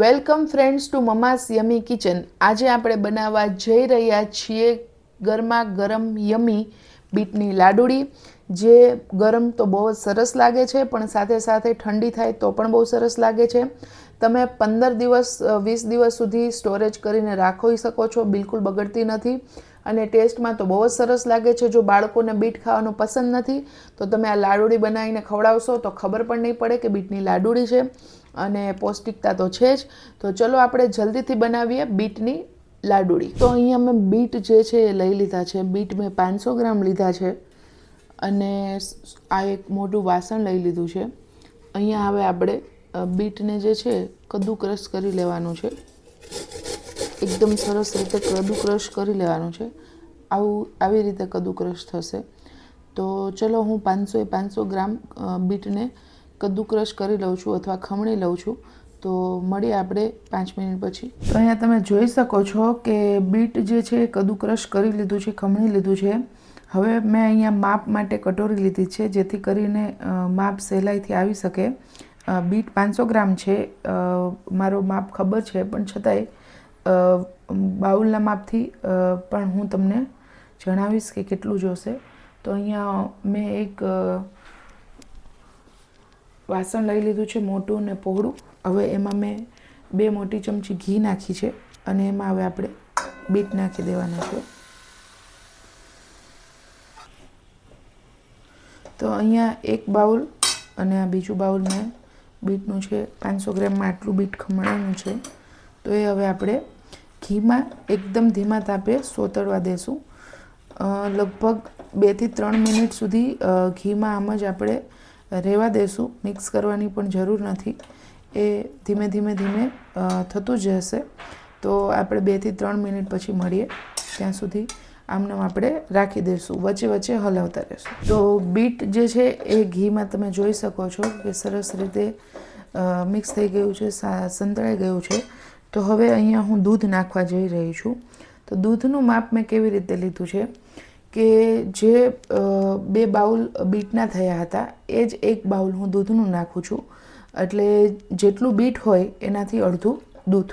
Welcome friends to mama's yummy kitchen. આજે આપણે બનાવવા જઈ રહ્યા છીએ ગરમા ગરમ યમી બીટની લાડુળી જે ગરમ તો બહુ જ સરસ લાગે છે, પણ સાથે સાથે ઠંડી થાય તો પણ બહુ સરસ લાગે છે. તમે પંદર દિવસ વીસ દિવસ સુધી સ્ટોરેજ કરીને રાખી શકો છો, બિલકુલ બગડતી નથી અને ટેસ્ટમાં તો બહુ જ સરસ લાગે છે. જો બાળકોને બીટ ખાવાનું પસંદ નથી, તો તમે આ લાડુળી બનાવીને ખવડાવશો તો ખબર પણ નહીં પડે કે બીટની લાડુળી છે. અને પૌષ્ટિકતા તો છે જ. તો ચલો આપણે જલ્દીથી બનાવીએ બીટની લાડુળી તો અહીંયા મેં બીટ જે છે એ લઈ લીધા છે. બીટ મેં પાંચસો ગ્રામ લીધા છે અને આ એક મોટું વાસણ લઈ લીધું છે. અહીંયા હવે આપણે બીટને જે છે કદ્દુ કરી લેવાનું છે. એકદમ સરસ રીતે કદુક્રશ કરી લેવાનું છે. આવું, આવી રીતે કદુક્રશ થશે. તો ચલો હું પાંચસો એ પાંચસો ગ્રામ બીટને કદ્દુ કરી લઉં છું અથવા ખમણી લઉં છું, તો મળીએ આપણે પાંચ મિનિટ પછી. તો અહીંયા તમે જોઈ શકો છો કે બીટ જે છે એ કદુક્રશ ક્રશ કરી લીધું છે, ખમણી લીધું છે. હવે મેં અહીંયા માપ માટે કટોરી લીધી છે, જેથી કરીને માપ સહેલાઈથી આવી શકે. બીટ પાંચસો ગ્રામ છે. મારો માપ ખબર છે, પણ છતાંય બાઉલના માપથી પણ હું તમને જણાવીશ કે કેટલું જોશે તો અહીંયા મેં એક વાસણ લઈ લીધું છે મોટું ને પહોળું. હવે એમાં મેં બે મોટી ચમચી ઘી નાખી છે અને એમાં હવે આપણે બીટ નાખી દેવાના છે. તો અહીંયા એક બાઉલ અને આ બીજું બાઉલ મેં બીટનું છે પાંચસો ગ્રામમાં આટલું બીટ ખમણાનું છે. તો એ હવે આપણે ઘીમાં એકદમ ધીમા તાપે સોતળવા દેશું. લગભગ બેથી ત્રણ મિનિટ સુધી ઘીમાં આમ જ આપણે રહેવા દેશું મિક્સ કરવાની પણ જરૂર નથી. એ ધીમે ધીમે ધીમે થતું જ હશે. તો આપણે બેથી ત્રણ મિનિટ પછી મળીએ. ત્યાં સુધી આમને આપણે રાખી દઈશું વચ્ચે વચ્ચે હલાવતા રહેશું. તો બીટ જે છે એ ઘીમાં તમે જોઈ શકો છો કે સરસ રીતે મિક્સ થઈ ગયું છે સંતળાઈ ગયું છે. તો હવે અહીંયા હું દૂધ નાખવા જઈ રહી છું. તો દૂધનું માપ મેં કેવી રીતે લીધું છે? કે જે બે બાઉલ બીટના થયા હતા, એ જ એક બાઉલ હું દૂધનું નાખું છું. એટલે જેટલું બીટ હોય એનાથી અડધું દૂધ.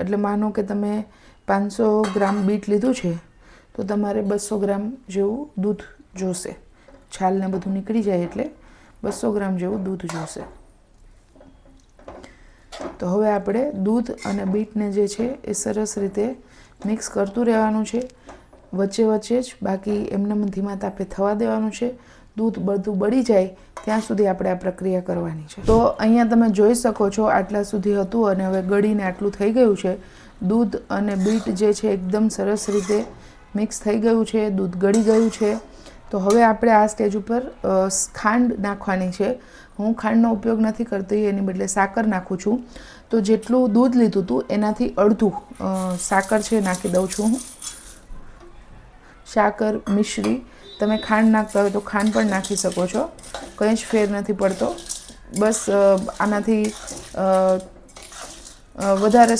એટલે માનો કે તમે પાંચસો ગ્રામ બીટ લીધું છે, તો તમારે બસો ગ્રામ જેવું દૂધ જોશે. છાલને બધું નીકળી જાય એટલે બસો ગ્રામ જેવું દૂધ જોશે. તો હવે આપણે દૂધ અને બીટને જે છે એ સરસ રીતે મિક્સ કરતું રહેવાનું છે. વચ્ચે વચ્ચે જ બાકી એમને ધીમા તાપે થવા દેવાનું છે. દૂધ બધું બળી જાય ત્યાં સુધી આપણે આ પ્રક્રિયા કરવાની છે. તો અહીંયા તમે જોઈ શકો છો આટલા સુધી હતું અને હવે ગળીને આટલું થઈ ગયું છે. દૂધ અને બીટ જે છે એકદમ સરસ રીતે મિક્સ થઈ ગયું છે, દૂધ ગળી ગયું છે. તો હવે આપણે આ સ્ટેજ ઉપર ખાંડ નાખવાની છે. હું ખાંડનો ઉપયોગ નથી કરતી, એની બદલે સાકર નાખું છું. તો જેટલું દૂધ લીધું હતું એનાથી અડધું સાકર છે નાખી દઉં છું હું. સાકર મિશ્રી, તમે ખાંડ નાખતા હોય તો ખાંડ પણ નાખી શકો છો. કંઈ જ ફેર નથી પડતો. બસ આનાથી વધારે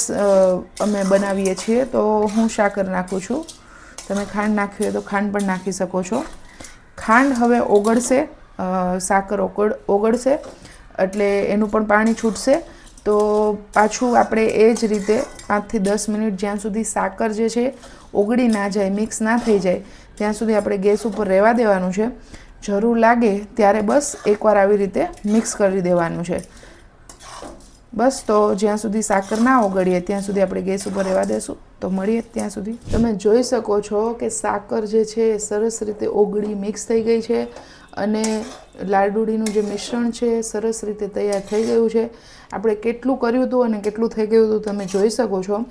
અમે બનાવીએ છીએ, તો હું સાકર નાખું છું. તમે ખાંડ નાખવી હોય તો ખાંડ પણ નાખી શકો છો. ખાંડ હવે ઓગળશે સાકર ઓગળ ઓગળશે, એટલે એનું પણ પાણી છૂટશે. તો પાછું આપણે એ જ રીતે પાંચથી દસ મિનિટ જ્યાં સુધી સાકર જે છે ઓગળી ના જાય મિક્સ ના થઈ જાય, ત્યાં સુધી આપણે ગેસ ઉપર રહેવા દેવાનું છે. જરૂર લાગે ત્યારે બસ એકવાર આવી રીતે મિક્સ કરી દેવાનું છે. બસ તો જ્યાં સુધી સાકર ના ઓગળીએ, ત્યાં સુધી આપણે ગેસ ઉપર રહેવા દેશું. તો મળીએ ત્યાં સુધી. તમે જોઈ શકો છો કે સાકર જે છે, સરસ રીતે ઓગળી મિક્સ થઈ ગઈ છે. અને લાડુડીનું જે મિશ્રણ છે સરસ રીતે તૈયાર થઈ ગયું છે. આપણે કેટલું કર્યું હતું અને કેટલું થઈ ગયું હતું તમે જોઈ શકો છો.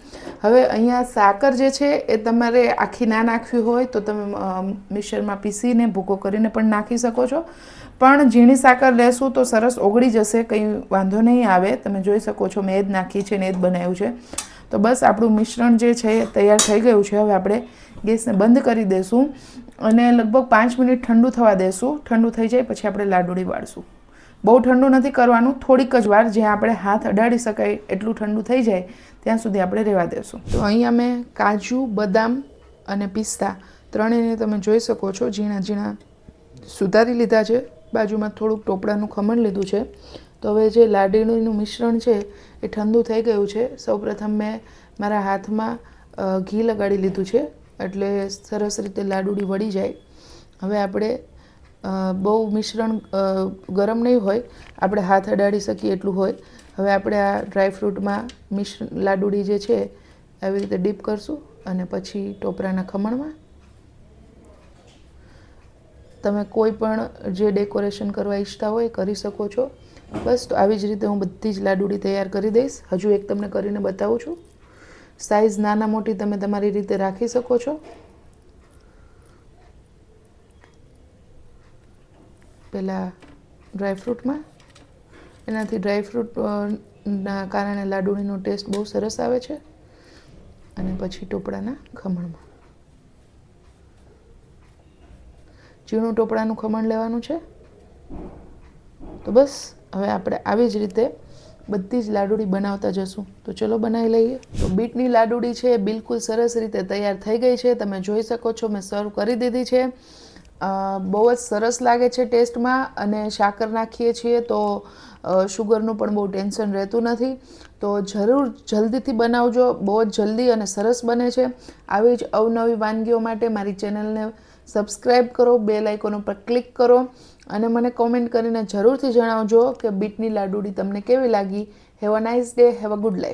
હવે અહીંયા સાકર જે છે, એ તમારે આખી ના નાખવી હોય તો તમે મિશ્રણમાં પીસીને ભૂકો કરીને પણ નાખી શકો છો. પણ ઝીણી સાકર લેશું તો સરસ ઓગળી જશે, કંઈ વાંધો નહીં આવે. તમે જોઈ શકો છો મેં જ નાખી છે ને એ જ બનાવ્યું છે. તો બસ આપણું મિશ્રણ જે છે તૈયાર થઈ ગયું છે. હવે આપણે ગેસને બંધ કરી દઈશું અને લગભગ પાંચ મિનિટ ઠંડુ થવા દેશું. ઠંડુ થઈ જાય પછી આપણે લાડુળી વાળશું. બહુ ઠંડુ નથી કરવાનું, થોડીક જ વાર જ્યાં આપણે હાથ અડાડી શકાય એટલું ઠંડુ થઈ જાય ત્યાં સુધી આપણે રહેવા દેશું. તો અહીંયા મેં કાજુ, બદામ અને પિસ્તા ત્રણેયને તમે જોઈ શકો છો. ઝીણા ઝીણા સુધારી લીધા છે. બાજુમાં થોડુંક ટોપડાનું ખમણ લીધું છે. તો હવે જે લાડીનું મિશ્રણ છે, એ ઠંડુ થઈ ગયું છે. સૌપ્રથમ મેં મારા હાથમાં ઘી લગાડી લીધું છે, એટલે સરસ રીતે લાડુળી વળી જાય. હવે આપણે બહુ મિશ્રણ ગરમ નહીં હોય, આપણે હાથ અડાડી શકીએ એટલું હોય. હવે આપણે આ ડ્રાયફ્રૂટમાં મિશ્ર લાડુળી જે છે, આવી રીતે ડીપ કરશું અને પછી ટોપરાના ખમણમાં. તમે કોઈ પણ જે ડેકોરેશન કરવા ઈચ્છતા હોય કરી શકો છો. બસ, તો આવી જ રીતે હું બધી જ લાડુળી તૈયાર કરી દઈશ. હજુ એક તમને કરીને બતાવું છું. સાઈઝ નાના મોટી તમે તમારી રીતે રાખી શકો છો. પહેલાં ડ્રાયફ્રૂટમાં એનાથી ડ્રાયફ્રૂટના કારણે લાડુળીનો ટેસ્ટ બહુ સરસ આવે છે. અને પછી ટોપડાના ખમણમાં. ઝીણું ટોપડાનું ખમણ લેવાનું છે. તો બસ, હવે આપણે આવી જ રીતે બધી જ લાડુળી બનાવતા જશું. તો ચલો બનાવી લઈએ. તો બીટની લાડુળી છે બિલકુલ સરસ રીતે તૈયાર થઈ ગઈ છે. તમે જોઈ શકો છો, મેં સર્વ કરી દીધી છે. બહુ જ સરસ લાગે છે ટેસ્ટમાં, અને સાકર નાખીએ છીએ તો શુગરનું પણ બહુ ટેન્શન રહેતું નથી. તો જરૂર જલ્દીથી બનાવજો. બહુ જ જલ્દી અને સરસ બને છે. આવી જ અવનવી વાનગીઓ માટે મારી ચેનલને સબસ્ક્રાઈબ કરો, બેલ આઇકોન ઉપર ક્લિક કરો અને મને કોમેન્ટ કરીને જરૂરથી જણાવજો કે બીટની લાડુળી તમને કેવી લાગી. Have a nice day, have a good life.